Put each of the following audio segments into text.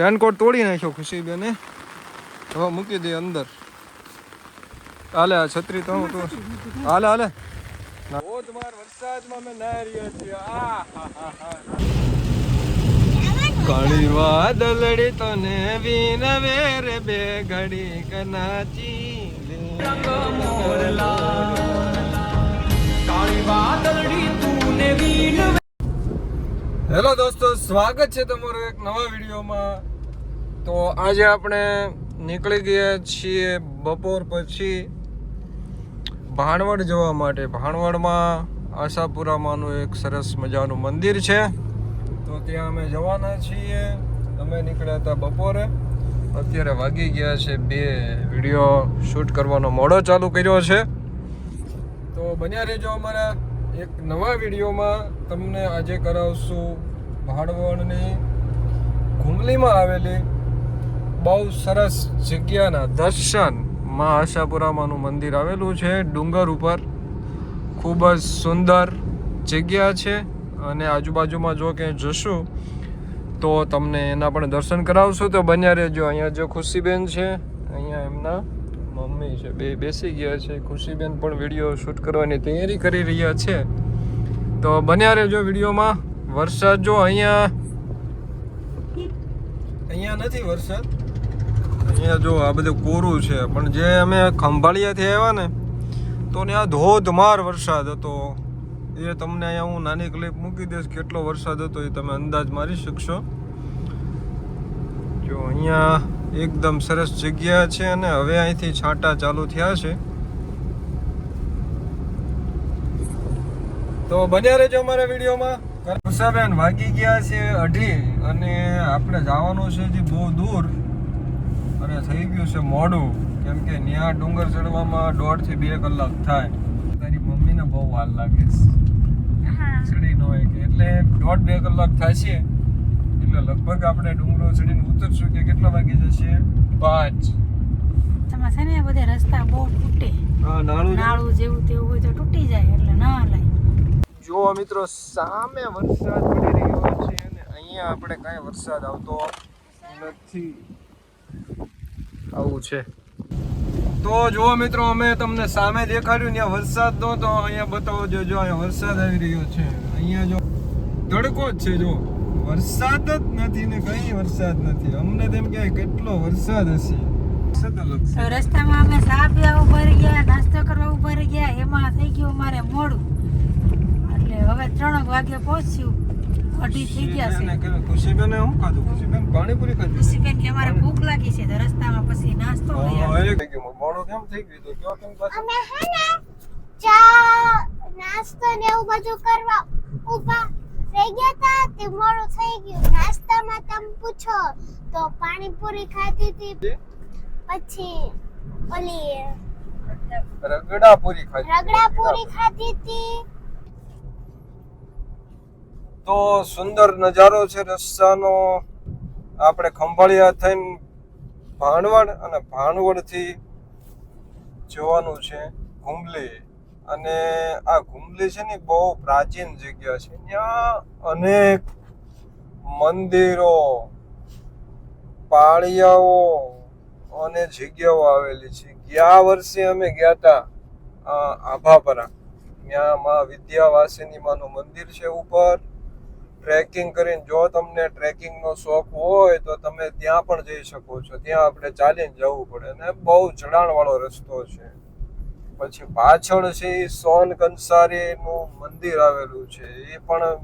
Raincoat તોડી નાખ્યો ખુશીબેને. હવે મૂકી દે અંદર. હાલે, આ છત્રી તો હું તું હાલે હાલે. ધોધમાર વરસાદમાં અમે નાહી રહ્યા છીએ. આ કાળી વાદળડી તને વિનવે રે બે ઘડી કનાચી હેલો દોસ્તો, સ્વાગત છે તમારું એક નવા વિડીયોમાં. તો આજે આપણે નીકળી ગયા છીએ બપોર પછી ભાણવડ જવા માટે. ભાણવડમાં આશાપુરામાંનું એક સરસ મજાનું મંદિર છે. તો ત્યાં અમે જવાના છીએ. અમે નીકળ્યા હતા બપોરે. અત્યારે વાગી ગયા છે બે. વીડિયો શૂટ કરવાનો મોડો ચાલુ કર્યો છે. તો બન્યા રહેજો અમારા. એક નવા વિડીયોમાં તમને આજે કરાવશું ભાડવણની ઘુંગલીમાં આવેલી બહુ સરસ જગ્યાના દર્શન. માં આશાપુરામાંનું મંદિર આવેલું છે. ડુંગર ઉપર ખૂબ જ સુંદર જગ્યા છે અને આજુબાજુમાં જો ક્યાંય જશું તો તમને એના પણ દર્શન કરાવશું. તો બન્યા રહેજો. અહીંયા જો ખુશીબેન છે, અહીંયા એમના મમ્મી છે, બે બેસી ગયા છે. ખુશીબેન પણ વીડિયો શૂટ કરવાની તૈયારી કરી રહ્યા છે. તો બન્યા રહેજો વિડીયોમાં. વરસાદ જો અહીંયા અહીંયા નથી વરસાદ. અહીંયા જો આ બધું કોરું છે, પણ જે અમે ખંભાળિયાથી આવ્યા ને, તો ત્યાં ધોધમાર વરસાદ હતો. એ તમને અહીંયા હું નાની ક્લિપ મૂકી દઈશ, કેટલો વરસાદ હતો એ તમે અંદાજ મારી શકશો. જો અહીંયા એકદમ સરસ જગ્યા છે અને હવે અહીંથી છાંટા ચાલુ થયા છે. તો બન્યા રહેજો અમારા વિડીયોમાં. ઉષાબેન વાગી ગયા છે અઢી અને આપણે જવાનું છે જે બહુ દૂર. અને થઈ ગયું છે મોડું. કેમ કે ન્યા ડુંગર ચડવામાં દોઢથી બે કલાક થાય. તારી મમ્મીને બહુ વાર લાગે છે. ચડી ન હોય એટલે દોઢ બે કલાક થાય છે. એટલે લગભગ આપણે ડુંગરો ચડીને ઉતરશું કે કેટલા વાગે જશે? પાંચ. તમારે છે ને બધે રસ્તા બહુ તૂટે. હા નાળું નાળું જેવું તેવું હોય તો તૂટી જાય એટલે ના લાય જો મિત્રો સામે વરસાદ પડી રહ્યો છે અને અહીંયા આપણે કાંઈ વરસાદ આવતો નથી. આવું છે. તો જુઓ મિત્રો અમે તમને સામે દેખાડ્યું ત્યાં વરસાદ નહોતો. અહીંયા બતાવો જો જો અહીંયા વરસાદ આવી રહ્યો છે. અહીંયા જો તડકો જ છે જો વરસાદ જ નથી ને કઈ વરસાદ નથી. અમને તેમ કે કેટલો વરસાદ હશે. તો રસ્તામાં અમે ચા પીવા ઊભા રહી ગયા નાસ્તો કરવા ઊભા રહી ગયા એમાં થઈ ગયું અમારે મોડું. એટલે હવે ત્રણ વાગે પહોંચ્યું. અઢી થઈ ગયા છે. ખુશીબેને શું ખાધું? ખુશીબેન પાણીપુરી ખાધી? ખુશીબેન કે અમારે ભૂખ લાગી છે તો રસ્તામાં પછી નાસ્તો. મોડું. કેમ થઈ ગયું તો કેમ પાછું? અમે હે ને ચા નાસ્તો ને એવું બધું કરવા ઊભા રહી ગયા તા તે મોડું થઈ ગયું. નાસ્તામાં તમે પૂછો તો પાણીપુરી ખાધી હતી. પછી ઓલી રગડા પૂરી ખાધી. રગડા પૂરી ખાધી હતી. તો સુંદર નજારો છે રસ્તાનો. આપણે ખંભાળિયા થઈને ભાણવડ અને ભાણવડથી જવાનું છે ઘુમલી અને આ ગુમલી છે ને બહુ પ્રાચીન જગ્યા છે. ત્યાં અનેક મંદિરો, પાળિયાઓ અને જગ્યાઓ આવેલી છે. ગયા વર્ષે અમે ગયા હતા આભાપરા ત્યાં માં વિદ્યાવાસિની માનું મંદિર છે ઉપર. ટ્રેકિંગ કરીને જો તમને ટ્રેકિંગનો શોખ હોય તો તમે ત્યાં પણ જઈ શકો છો. ત્યાં આપણે ચાલીને જવું પડે. અને બહુ ચઢાણવાળો રસ્તો છે. પછી પાછળ છે સોન સોન કંસારીનું મંદિર આવેલું છે. એ પણ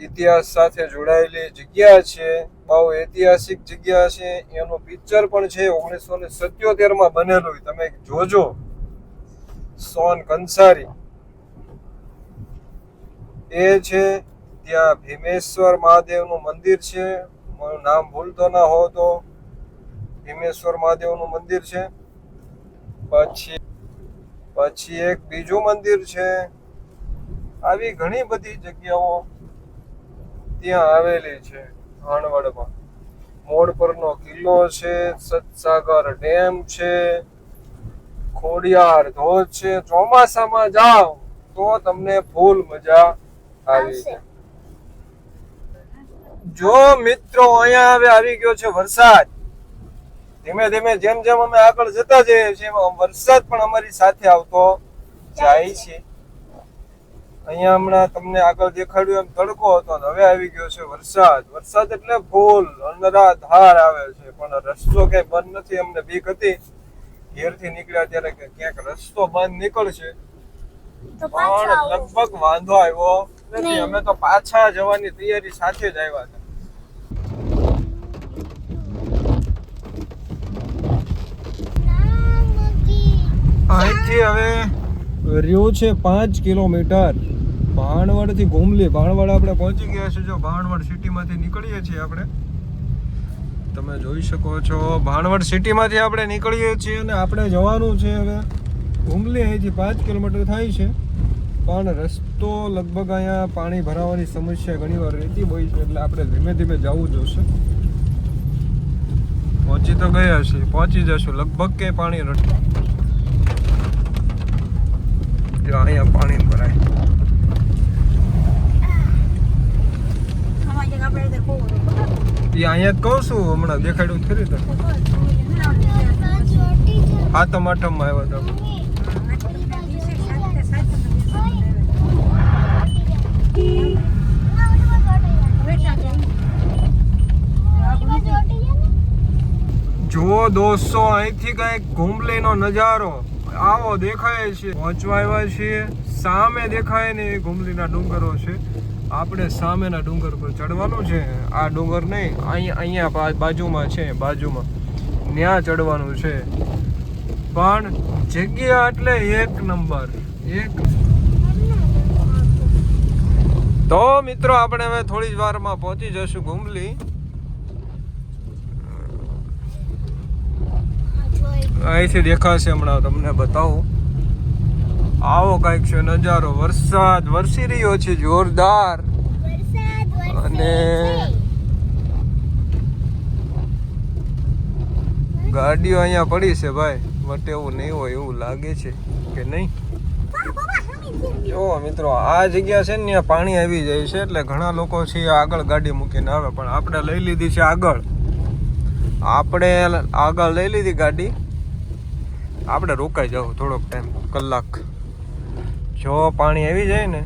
ઇતિહાસ સાથે જોડાયેલી જગ્યા છે. બહુ ઐતિહાસિક જગ્યા છે. એનું પિક્ચર પણ છે ઓગણીસો ને સત્યોતેરમાં બનેલું. તમે જોજો. સોન કંસારી. એ છે ત્યાં ભીમેશ્વર મહાદેવનું મંદિર છે. મારું નામ ભૂલતો ના હો તો ભીમેશ્વર મહાદેવનું મંદિર છે. પછી પછી એક બીજું મંદિર છે. આવી ઘણી બધી જગ્યાઓ ત્યાં આવેલી છે હાણવડમાં મોડ પરનો કિલ્લો છે સતસાગર ડેમ છે ખોડિયાર ધોધ છે. ચોમાસામાં જાઓ તો તમને ફૂલ મજા આવી. જાય. જો મિત્રો અહીંયા હવે આવી ગયો છે વરસાદ ધીમે ધીમે જેમ જેમ અમે આગળ જતા જઈએ છીએ એમ વરસાદ પણ અમારી સાથે આવતો જાય છે. અહીંયા હમણાં તમને આગળ દેખાડ્યું એમ તડકો હતો હવે આવી ગયો છે વરસાદ. વરસાદ એટલે ફૂલ અનરાધાર આવે છે. પણ રસ્તો કઈ બંધ નથી અમને બીક હતી. ઘેરથી નીકળ્યા ત્યારે કે ક્યાંક રસ્તો બંધ નીકળશે. પણ લગભગ વાંધો આવ્યો નથી. અમે તો પાછા જવાની તૈયારી સાથે જ આવ્યા હતા. અહીંથી હવે રહ્યું છે પાંચ કિલોમીટર. ભાણવડથી ઘૂમલી ભાણવડ આપણે પહોંચી ગયા છે જો ભાણવડ સિટીમાંથી નીકળીએ છીએ આપણે. તમે જોઈ શકો છો, ભાણવડ સિટીમાંથી આપણે નીકળીએ છીએ અને આપણે જવાનું છે હવે ઘૂમલી અહીંથી પાંચ કિલોમીટર થાય છે. પણ રસ્તો લગભગ અહીંયા પાણી ભરાવાની સમસ્યા ઘણીવાર રહેતી હોય છે, એટલે આપણે ધીમે ધીમે જવું જોશે. પહોંચી તો ગયા છીએ. પહોંચી જશું. લગભગ કે પાણી રસ્તો અહીંયા પાણી ભરાય અહીંયા જ કહું છું હમણાં દેખાડ્યું ખરી તો ખબર? જોયું માં જાઓ. આવ્યા હતા મમ્મી, દિવસે સાથે સાથે સાથે બેઠા છે. જો દોસ્તો અહીંથી કંઈક ઘુમલીનો નજારો આવો દેખાય છે. પહોંચવા આવ્યા છીએ. સામે દેખાય ને ઘુમલીના ડુંગરો છે. આપણે સામેના ડુંગર પર ચડવાનું છે. આ ડુંગર નહીં, અહીંયા અહીંયા બાજુમાં છે. બાજુમાં ત્યાં ચડવાનું છે. પણ જગ્યા એટલે એક નંબર. એક તો મિત્રો, આપણે હવે થોડી જ વારમાં પહોંચી જશું ઘુમલી અહીંથી દેખાશે હમણાં તમને બતાવું. આવો કંઈક છે નજારો. વરસાદ વરસી રહ્યો છે જોરદાર. અને- ગાડીઓ અહીંયા પડી છે ભાઈ. બટ એવું નહીં હોય એવું લાગે છે કે નહીં. જો મિત્રો આ જગ્યા છે ને ત્યાં પાણી આવી જાય છે એટલે ઘણા લોકો છે આગળ ગાડી મૂકીને આવે. પણ આપણે લઈ લીધી છે આગળ. આપણે આગળ લઈ લીધી ગાડી. આપણે રોકાઈ જાવ થોડોક ટાઈમ કલાક. જો પાણી આવી જાય ને,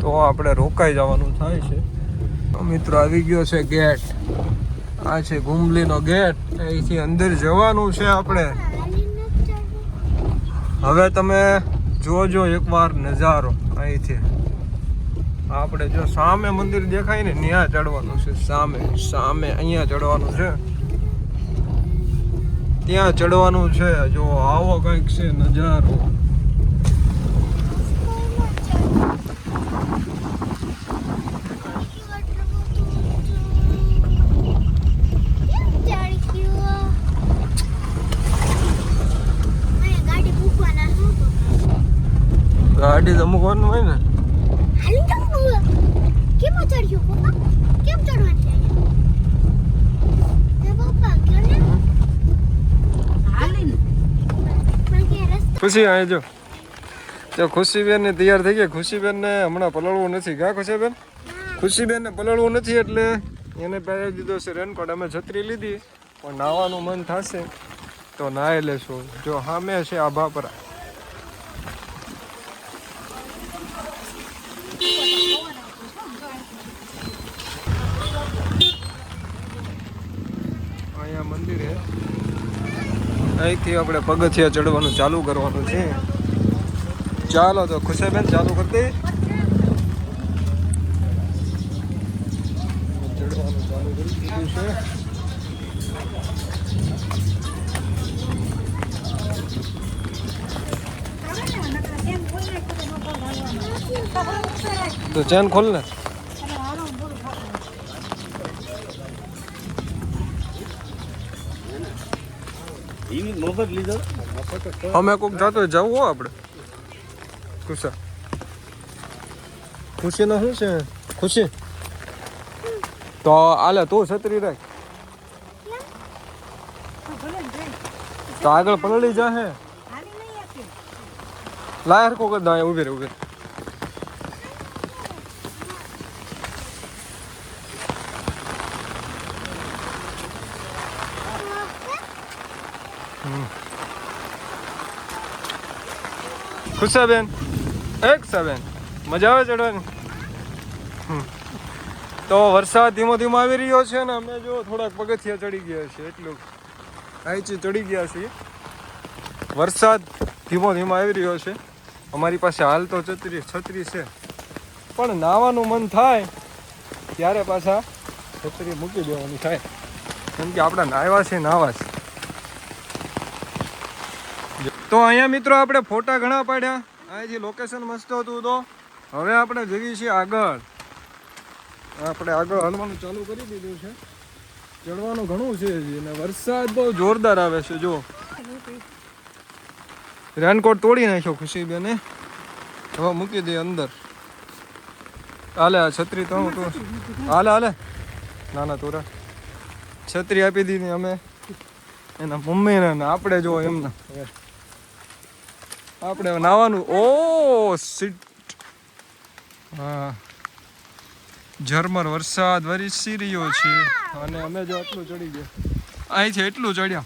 તો આપણે રોકાઈ જવાનું થાય છે. મિત્રો, આવી ગયો છે ગેટ. આ છે ગુમલીનો ગેટ. અહીંથી અંદર જવાનું છે આપણે. હવે તમે જોજો એકવાર નજારો અહીંથી. આપણે જો સામે મંદિર દેખાય ને ત્યાં ચડવાનું છે. સામે સામે, અહીંયા ચડવાનું છે. ત્યાં ચડવાનું છે. જો આવો કંઈક છે, નજારો. ગાડી તો મૂકવાનું હોય ને. કેમ ચડ્યું કેમ ચડવાનું છે અહીંયા એ પપ્પા કયો ને હાલીને. પણ કે રસ્તો ખુશી અહીં જો જો ખુશીબેન ને તૈયાર થઈ ગયા ખુશીબેન ને હમણાં પલળવું નથી. કા ખુશીબેન? ખુશીબેન ને પલળવું નથી એટલે એને પહેરાવી દીધો છે રેનકોટ. અમે છત્રી લીધી, પણ નાવાનું મન થશે તો નાહી લેશું. જો સામે છે આભા પર અહીંયા મંદિર છે અહીંથી આપણે પગથિયા ચડવાનું ચાલુ કરવાનું છે. ચાલો તો ખુશાબેન ચાલુ કરી દે. ચડવાનું ચાલુ કરી છે. તો ચેન ખોલ ને. અમે કોક જાતો જવું હો આપણે ખુશા. ખુશીનો શું છે? ખુશી. તો આલે તું છત્રી રાખ. તો આગળ પલળી જાહે. લાયર કોક જ દાય ઊભી રે ઊભી રે. ખુશાબેન એક સાબેન મજા આવે ચડવાની. તો વરસાદ ધીમો ધીમો આવી રહ્યો છે ને અમે જો થોડાક પગથિયા ચડી ગયા છે એટલું. આઈચી ચડી ગયા છીએ. વરસાદ ધીમો ધીમો આવી રહ્યો છે. અમારી પાસે હાલ તો છત્રી છત્રી છે. પણ નાવાનું મન થાય, ત્યારે પાછા છત્રી મૂકી દેવાની થાય. કેમ કે આપણા નાહવા છે નાહવા છે. તો અહીંયા મિત્રો આપણે ફોટા ઘણા પાડ્યા. અહીંથી લોકેશન મસ્ત હતું તો. હવે આપણે જઈએ છીએ આગળ. આપણે આગળ હલવાનું ચાલુ કરી દીધું છે. ચડવાનું ઘણું છે અને વરસાદ બહુ જોરદાર આવે છે જો રેનકોટ તોડી નાખ્યો ખુશીબેને. હવે મૂકી દે અંદર. હાલે, આ છત્રી તો હાલે હાલે. ના ના, તું છત્રી આપી દીધી અમે. એના મમ્મીને આપણે જો એમના. આપણે નાવાનું. ઓ સીટ હા. ઝરમર વરસાદ વરસી રહ્યો છે. અને અમે જો આટલું ચડી ગયા. અહીંથી એટલું ચડ્યા.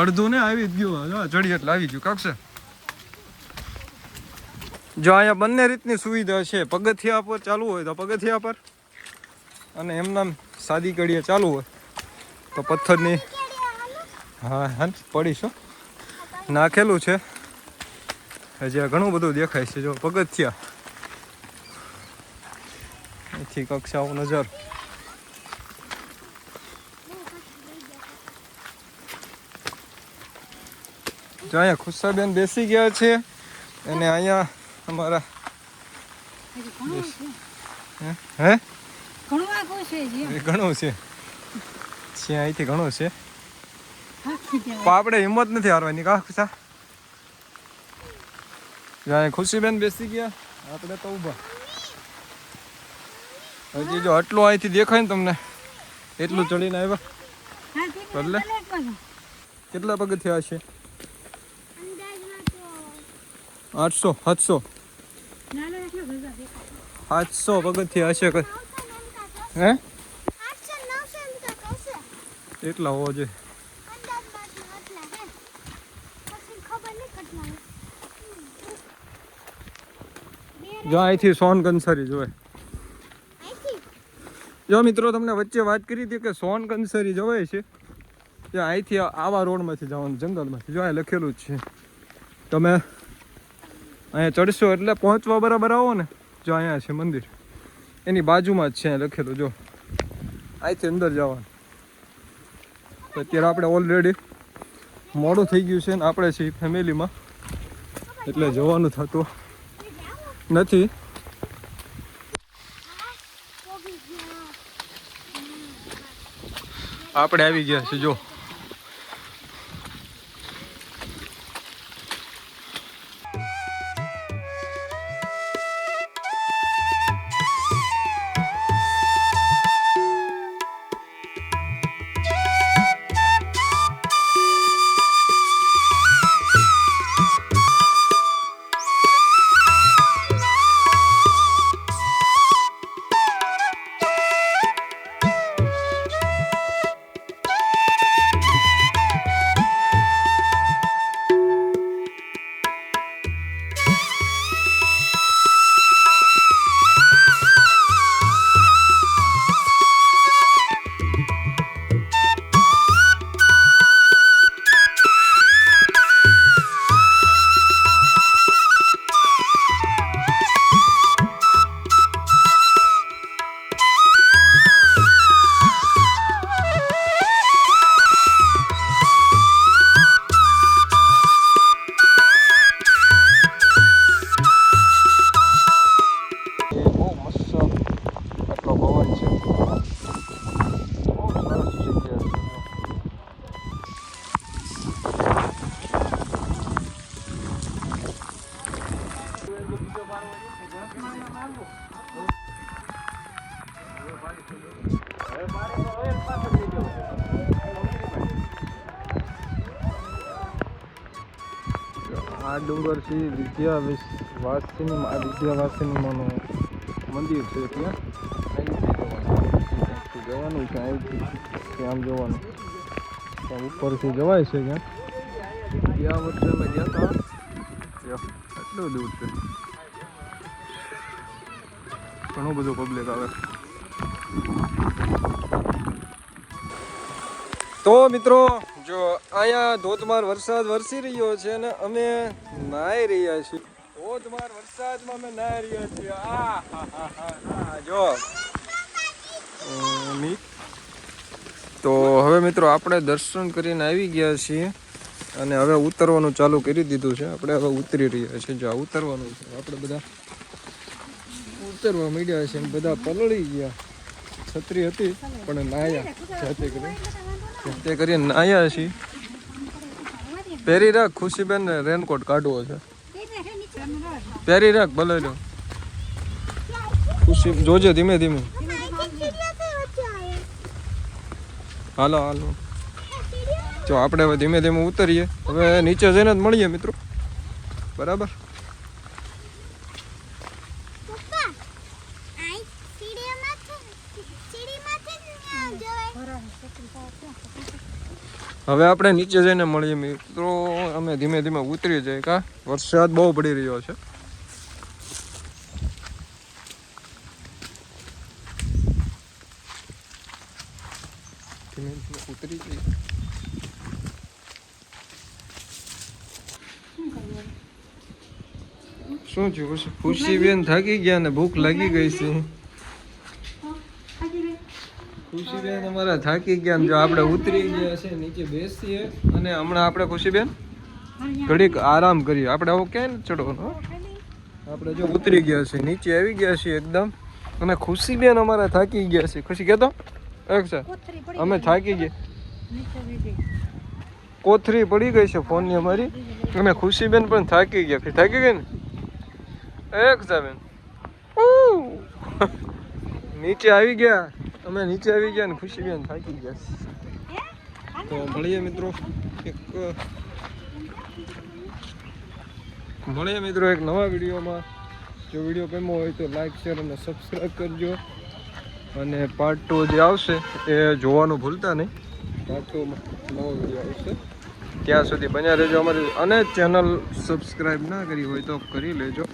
અડધું ને આવી જ ગયું. ચડી એટલે આવી ગયું. કાકશે જો અહીંયા બંને રીતની સુવિધા છે. પગથિયા પર ચાલુ હોય તો પગથિયા પર. અને એમના સાદી કડીએ ચાલુ હોય તો પથ્થરની હા હા પડીશું નાખેલું છે. હજી ઘણું બધું દેખાય છે જો પગથિયા. અહીંથી કક્ષાઓ નજર. જો અહીંયા ખુશાબેન બેસી ગયા છે અને અહીંયા અમારા ઘણું છે. હે? હે? ઘણું છે અહીંથી ઘણું છે. પણ આપણે હિંમત નથી હારવાની કા ખુશા જાય ખુશીબેન બેસી ગયા આપણે તો ઊભા હજી જો આટલું અહીંથી દેખાય ને તમને એટલું ચડીને આવ્યા એટલે. કેટલા પગથિયા હશે અંદાજમાં આઠસો સાતસો. સાતસો પગથિયા હશે. હે. એટલા હોવો જોઈએ અંદાજમાં તો આટલા હે. પછી ખબર નહીં કેટલા હે. બે જો અહીંથી સોન કંસરી જોવે. જો મિત્રો તમને વચ્ચે વાત કરી હતી કે સોન કંસરી જવાય છે? જો અહીંથી આવા રોડમાંથી જવાનું જંગલમાંથી. જો અહીં લખેલું જ છે. તમે અહીંયા ચડશો એટલે પહોંચવા બરાબર આવો ને. જો અહીંયા છે મંદિર. એની બાજુમાં જ છે અહીંયા લખેલું જો. અહીંથી અંદર જવાનું. અત્યારે આપણે ઓલરેડી મોડું થઈ ગયું છે ને આપણે છીએ ફેમિલીમાં એટલે જવાનું થતું. નથી. આપણે આવી ગયા છે જો. આ વિદ્યા વિસ- વાસિની આ વિદ્યા મંદિર છે ત્યાં. અહીંથી. જવાનું છે, અહીંથી ત્યાં જવાનું ત્યાં ઉપરથી જવાય છે ત્યાં. ગયા વર્ષે અમે ગયા હતા એટલું દૂર છે. ઘણું બધું પબ્લિક આવે. તો મિત્રો જો અહીંયા ધોધમાર વરસાદ વરસી રહ્યો છે અને અમે નાહી રહ્યા છીએ. ધોધમાર વરસાદમાં અમે નાહી રહ્યા છીએ. જો. તો હવે મિત્રો આપણે દર્શન કરીને આવી ગયા છીએ અને હવે ઉતરવાનું ચાલુ કરી દીધું છે. આપણે હવે ઉતરી રહ્યા છીએ. જો ઉતરવાનું છે. આપણે બધા ઉતરવા માંડ્યા છે બધા પલળી ગયા. છત્રી હતી, પણ નાયા જાતે કરી. તે કરીને આવ્યા છીએ. પહેરી રાખ, ખુશીબેન રેનકોટ કાઢવો છે. પહેરી રાખ ભલે લો ખુશી, જોજે ધીમે ધીમે. હાલો હાલો. જો આપણે હવે ધીમે ધીમે ઉતરીએ. હવે નીચે જઈને જ મળીએ મિત્રો. બરાબર? હવે આપણે નીચે જઈને મળીએ મિત્રો. અમે ધીમે ધીમે ઉતરી જઈએ કા? વરસાદ બહુ પડી રહ્યો છે. ધીમે ધીમે ઉતરી શું થયું? ખુશી બેન થાકી ગયા ને ભૂખ લાગી ગઈ છે. ખુશીબેન અમારા થાકી ગયા જો આપણે ઉતરી ગયા છે નીચે બેસીએ. અને હમણાં આપણે ખુશીબેન ઘડીક આરામ કરીએ. આપણે આવું કેમ નથી આપણે જો ઉતરી ગયા છે નીચે આવી ગયા છીએ એકદમ. અને ખુશીબેન અમારા થાકી ગયા છે. ખુશી કહેતો અમે થાકી ગયા. કોથરી પડી ગઈ છે ફોનની અમારી. અમે ખુશીબેન પણ થાકી ગયા. થાકી ગઈ ને? એક સાબેન બેન નીચે આવી ગયા. અમે નીચે આવી ગયા ને ખુશી બેન થાકી ગયા. તો મળીએ મિત્રો, એક મળીએ મિત્રો એક નવા વિડીયોમાં. જો વીડિયો ગમ્યો હોય તો લાઈક શેર અને સબસ્ક્રાઈબ કરજો. અને પાર્ટ ટુ જે આવશે એ જોવાનું ભૂલતા નહીં. પાર્ટ ટુમાં નવો વીડિયો આવશે. ત્યાં સુધી બન્યા રહેજો અમારી અને ચેનલ સબસ્ક્રાઈબ ના કરી હોય તો કરી લેજો.